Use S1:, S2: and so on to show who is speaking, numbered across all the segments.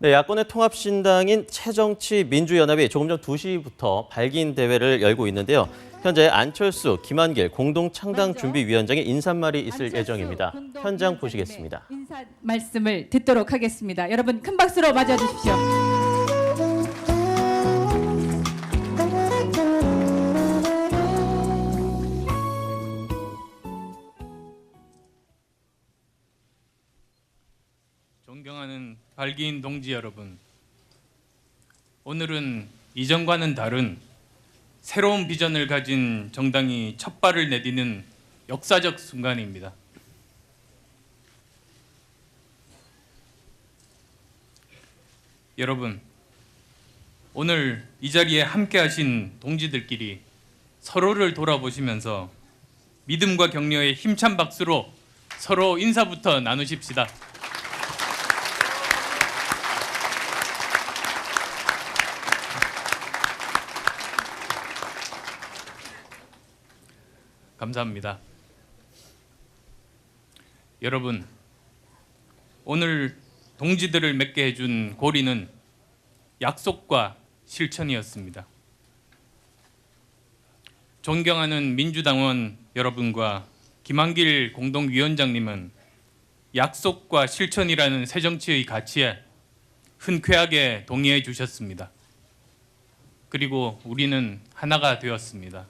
S1: 네, 야권의 통합신당인 새정치민주연합이 조금 전 2시부터 발기인 대회를 열고 있는데요. 현재 안철수, 김한길 공동창당준비위원장의 인사말이 있을 예정입니다. 현장 보시겠습니다.
S2: 인사 말씀을 듣도록 하겠습니다. 여러분 큰 박수로 맞아 주십시오.
S3: 존경하는 발기인 동지 여러분, 오늘은 이전과는 다른 새로운 비전을 가진 정당이 첫 발을 내디는 역사적 순간입니다. 여러분, 오늘 이 자리에 함께 하신 동지들끼리 서로를 돌아보시면서 믿음과 격려의 힘찬 박수로 서로 인사부터 나누십시다. 감사합니다. 여러분, 오늘 동지들을 맺게 해준 고리는 약속과 실천이었습니다. 존경하는 민주당원 여러분과 김한길 공동위원장님은 약속과 실천이라는 새정치의 가치에 흔쾌하게 동의해 주셨습니다. 그리고 우리는 하나가 되었습니다.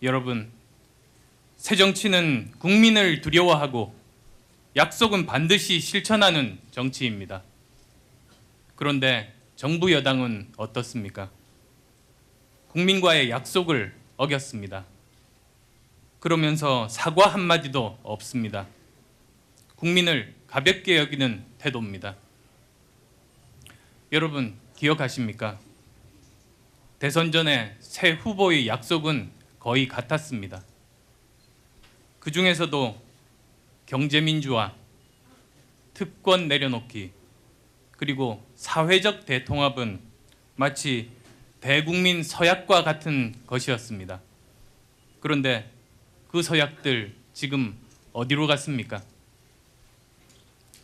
S3: 여러분, 새 정치는 국민을 두려워하고 약속은 반드시 실천하는 정치입니다. 그런데 정부 여당은 어떻습니까? 국민과의 약속을 어겼습니다. 그러면서 사과 한마디도 없습니다. 국민을 가볍게 여기는 태도입니다. 여러분, 기억하십니까? 대선 전에 새 후보의 약속은 거의 같았습니다. 그 중에서도 경제민주화, 특권 내려놓기, 그리고 사회적 대통합은 마치 대국민 서약과 같은 것이었습니다. 그런데 그 서약들 지금 어디로 갔습니까?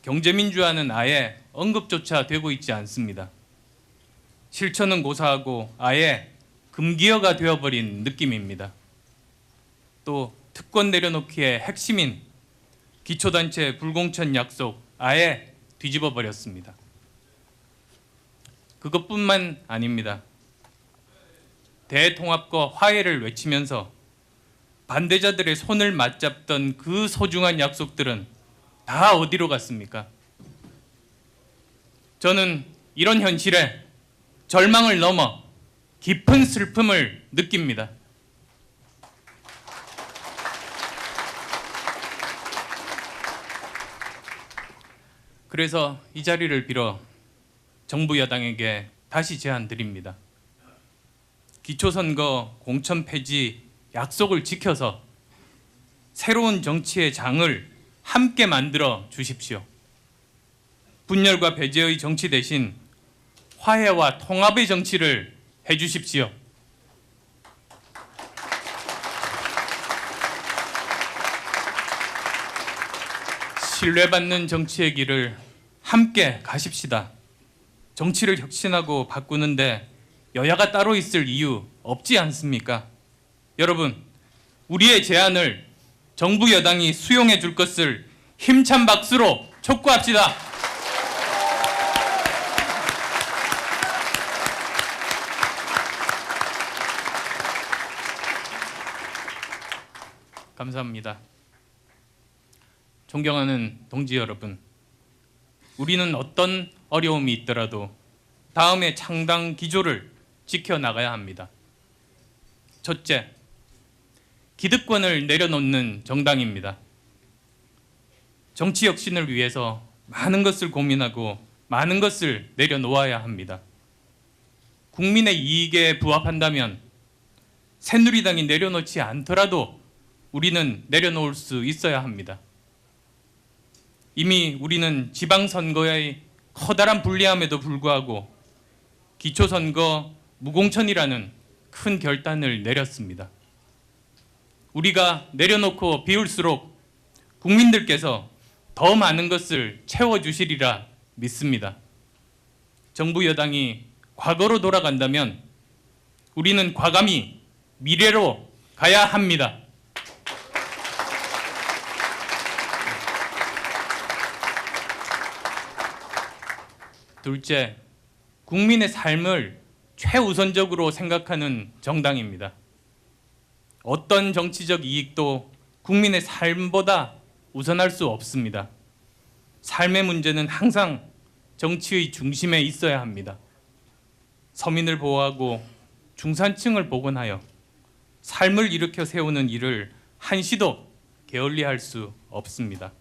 S3: 경제민주화는 아예 언급조차 되고 있지 않습니다. 실천은 고사하고 아예 금기어가 되어버린 느낌입니다. 또 특권 내려놓기의 핵심인 기초단체 불공천 약속 아예 뒤집어 버렸습니다. 그것뿐만 아닙니다. 대통합과 화해를 외치면서 반대자들의 손을 맞잡던 그 소중한 약속들은 다 어디로 갔습니까? 저는 이런 현실에 절망을 넘어 깊은 슬픔을 느낍니다. 그래서 이 자리를 빌어 정부 여당에게 다시 제안 드립니다. 기초선거 공천 폐지 약속을 지켜서 새로운 정치의 장을 함께 만들어 주십시오. 분열과 배제의 정치 대신 화해와 통합의 정치를 해 주십시오. 신뢰받는 정치의 길을 함께 가십시다. 정치를 혁신하고 바꾸는데 여야가 따로 있을 이유 없지 않습니까? 여러분, 우리의 제안을 정부 여당이 수용해 줄 것을 힘찬 박수로 촉구합시다. 감사합니다. 존경하는 동지 여러분, 우리는 어떤 어려움이 있더라도 다음의 창당 기조를 지켜나가야 합니다. 첫째, 기득권을 내려놓는 정당입니다. 정치 혁신을 위해서 많은 것을 고민하고 많은 것을 내려놓아야 합니다. 국민의 이익에 부합한다면 새누리당이 내려놓지 않더라도 우리는 내려놓을 수 있어야 합니다. 이미 우리는 지방선거의 커다란 불리함에도 불구하고 기초선거 무공천이라는 큰 결단을 내렸습니다. 우리가 내려놓고 비울수록 국민들께서 더 많은 것을 채워주시리라 믿습니다. 정부 여당이 과거로 돌아간다면 우리는 과감히 미래로 가야 합니다. 둘째, 국민의 삶을 최우선적으로 생각하는 정당입니다. 어떤 정치적 이익도 국민의 삶보다 우선할 수 없습니다. 삶의 문제는 항상 정치의 중심에 있어야 합니다. 서민을 보호하고 중산층을 복원하여 삶을 일으켜 세우는 일을 한시도 게을리할 수 없습니다.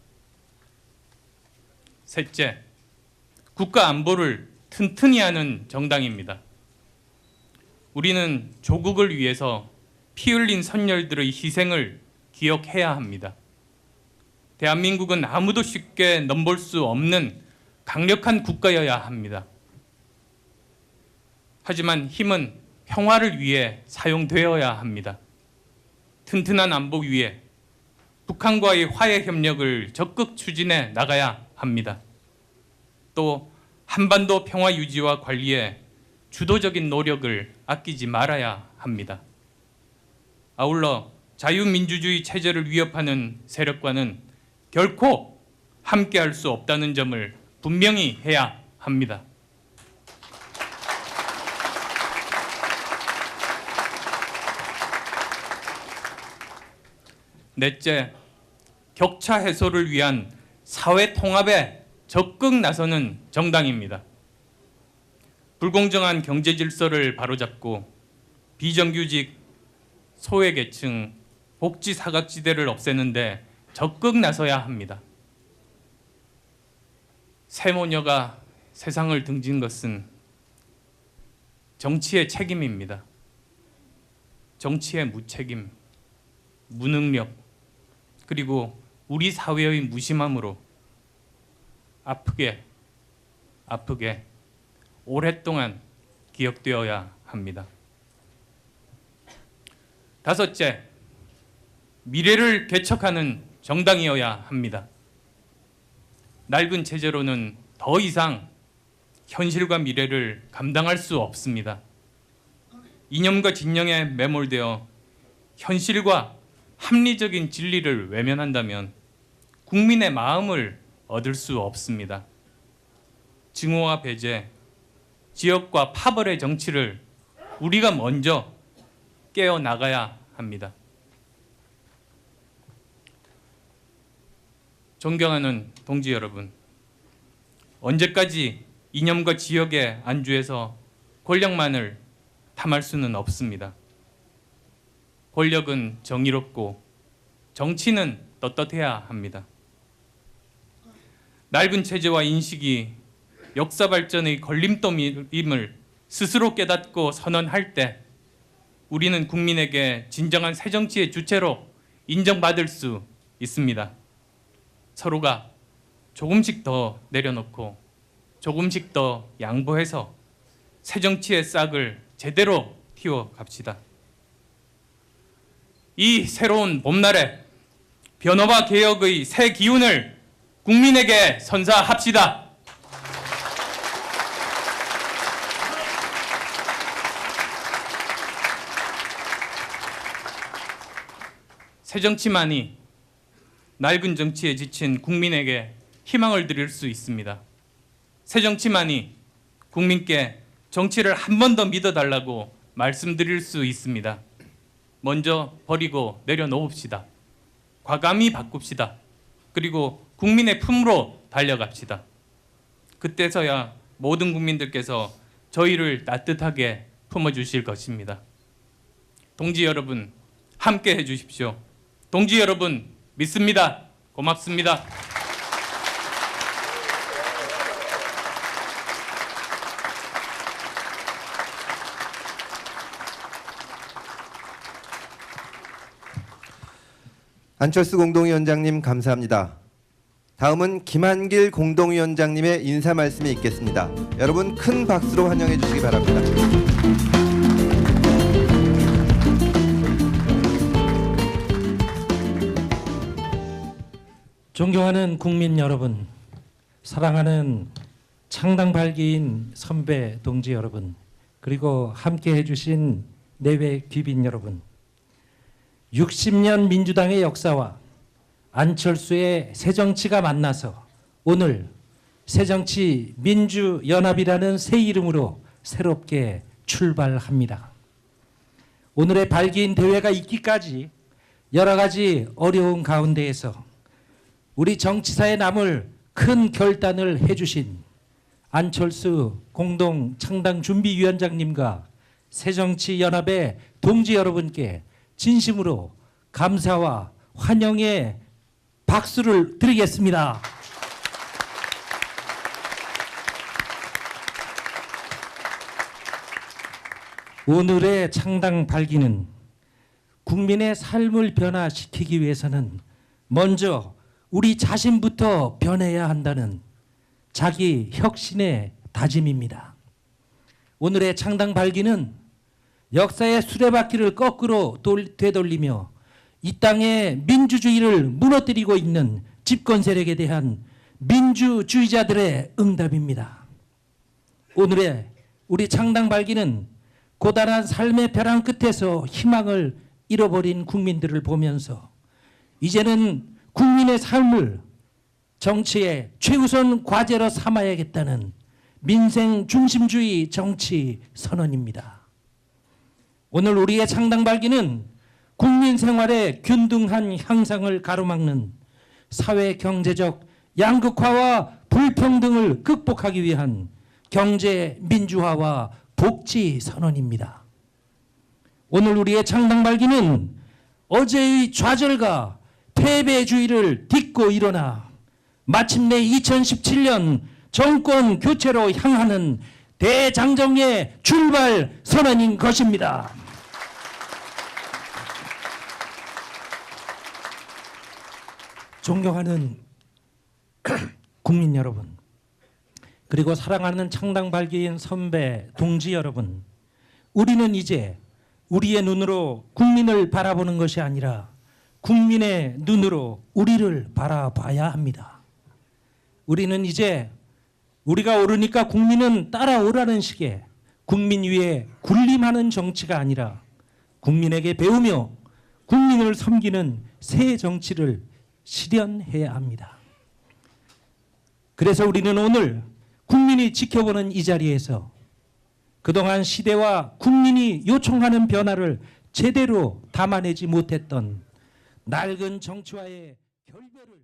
S3: 셋째, 국가 안보를 튼튼히 하는 정당입니다. 우리는 조국을 위해서 피 흘린 선열들의 희생을 기억해야 합니다. 대한민국은 아무도 쉽게 넘볼 수 없는 강력한 국가여야 합니다. 하지만 힘은 평화를 위해 사용되어야 합니다. 튼튼한 안보 위에 북한과의 화해 협력을 적극 추진해 나가야 합니다. 또 한반도 평화 유지와 관리에 주도적인 노력을 아끼지 말아야 합니다. 아울러 자유민주주의 체제를 위협하는 세력과는 결코 함께할 수 없다는 점을 분명히 해야 합니다. 넷째, 격차 해소를 위한 사회 통합에 적극 나서는 정당입니다. 불공정한 경제 질서를 바로잡고 비정규직, 소외계층, 복지 사각지대를 없애는데 적극 나서야 합니다. 세모녀가 세상을 등진 것은 정치의 책임입니다. 정치의 무책임, 무능력, 그리고 우리 사회의 무심함으로 아프게, 아프게 오랫동안 기억되어야 합니다. 다섯째, 미래를 개척하는 정당이어야 합니다. 낡은 체제로는 더 이상 현실과 미래를 감당할 수 없습니다. 이념과 진영에 매몰되어 현실과 합리적인 진리를 외면한다면 국민의 마음을 얻을 수 없습니다. 증오와 배제, 지역과 파벌의 정치를 우리가 먼저 깨어 나가야 합니다. 존경하는 동지 여러분, 언제까지 이념과 지역에 안주해서 권력만을 탐할 수는 없습니다. 권력은 정의롭고 정치는 떳떳해야 합니다. 낡은 체제와 인식이 역사 발전의 걸림돌임을 스스로 깨닫고 선언할 때 우리는 국민에게 진정한 새 정치의 주체로 인정받을 수 있습니다. 서로가 조금씩 더 내려놓고 조금씩 더 양보해서 새 정치의 싹을 제대로 틔워 갑시다. 이 새로운 봄날에 변화와 개혁의 새 기운을 국민에게 선사합시다. 새 정치만이 낡은 정치에 지친 국민에게 희망을 드릴 수 있습니다. 새 정치만이 국민께 정치를 한 번 더 믿어달라고 말씀드릴 수 있습니다. 먼저 버리고 내려놓읍시다. 과감히 바꿉시다. 그리고 국민의 품으로 달려갑시다. 그때서야 모든 국민들께서 저희를 따뜻하게 품어주실 것입니다. 동지 여러분, 함께 해주십시오. 동지 여러분, 믿습니다. 고맙습니다.
S4: 안철수 공동위원장님 감사합니다. 다음은 김한길 공동위원장님의 인사 말씀이 있겠습니다. 여러분 큰 박수로 환영해 주시기 바랍니다.
S5: 존경하는 국민 여러분, 사랑하는 창당 발기인 선배 동지 여러분 그리고 함께 해주신 내외 귀빈 여러분 60년 민주당의 역사와 안철수의 새정치가 만나서 오늘 새정치 민주연합이라는 새 이름으로 새롭게 출발합니다. 오늘의 발기인 대회가 있기까지 여러 가지 어려운 가운데에서 우리 정치사에 남을 큰 결단을 해주신 안철수 공동 창당 준비위원장님과 새정치연합의 동지 여러분께 진심으로 감사와 환영의 박수를 드리겠습니다. 오늘의 창당 발기는 국민의 삶을 변화시키기 위해서는 먼저 우리 자신부터 변해야 한다는 자기 혁신의 다짐입니다. 오늘의 창당 발기는 역사의 수레바퀴를 거꾸로 돌- 되돌리며 이 땅의 민주주의를 무너뜨리고 있는 집권 세력에 대한 민주주의자들의 응답입니다. 오늘의 우리 창당 발기는 고단한 삶의 벼랑 끝에서 희망을 잃어버린 국민들을 보면서 이제는 국민의 삶을 정치의 최우선 과제로 삼아야겠다는 민생 중심주의 정치 선언입니다. 오늘 우리의 창당 발기는 국민 생활의 균등한 향상을 가로막는 사회 경제적 양극화와 불평등을 극복하기 위한 경제 민주화와 복지 선언입니다. 오늘 우리의 창당 발기는 어제의 좌절과 패배주의를 딛고 일어나 마침내 2017년 정권 교체로 향하는 대장정의 출발 선언인 것입니다. 존경하는 국민 여러분, 그리고 사랑하는 창당 발기인 선배, 동지 여러분, 우리는 이제 우리의 눈으로 국민을 바라보는 것이 아니라 국민의 눈으로 우리를 바라봐야 합니다. 우리는 이제 우리가 오르니까 국민은 따라오라는 식의 국민 위에 군림하는 정치가 아니라 국민에게 배우며 국민을 섬기는 새 정치를 실현해야 합니다. 그래서 우리는 오늘 국민이 지켜보는 이 자리에서 그동안 시대와 국민이 요청하는 변화를 제대로 담아내지 못했던 낡은 정치와의 결별을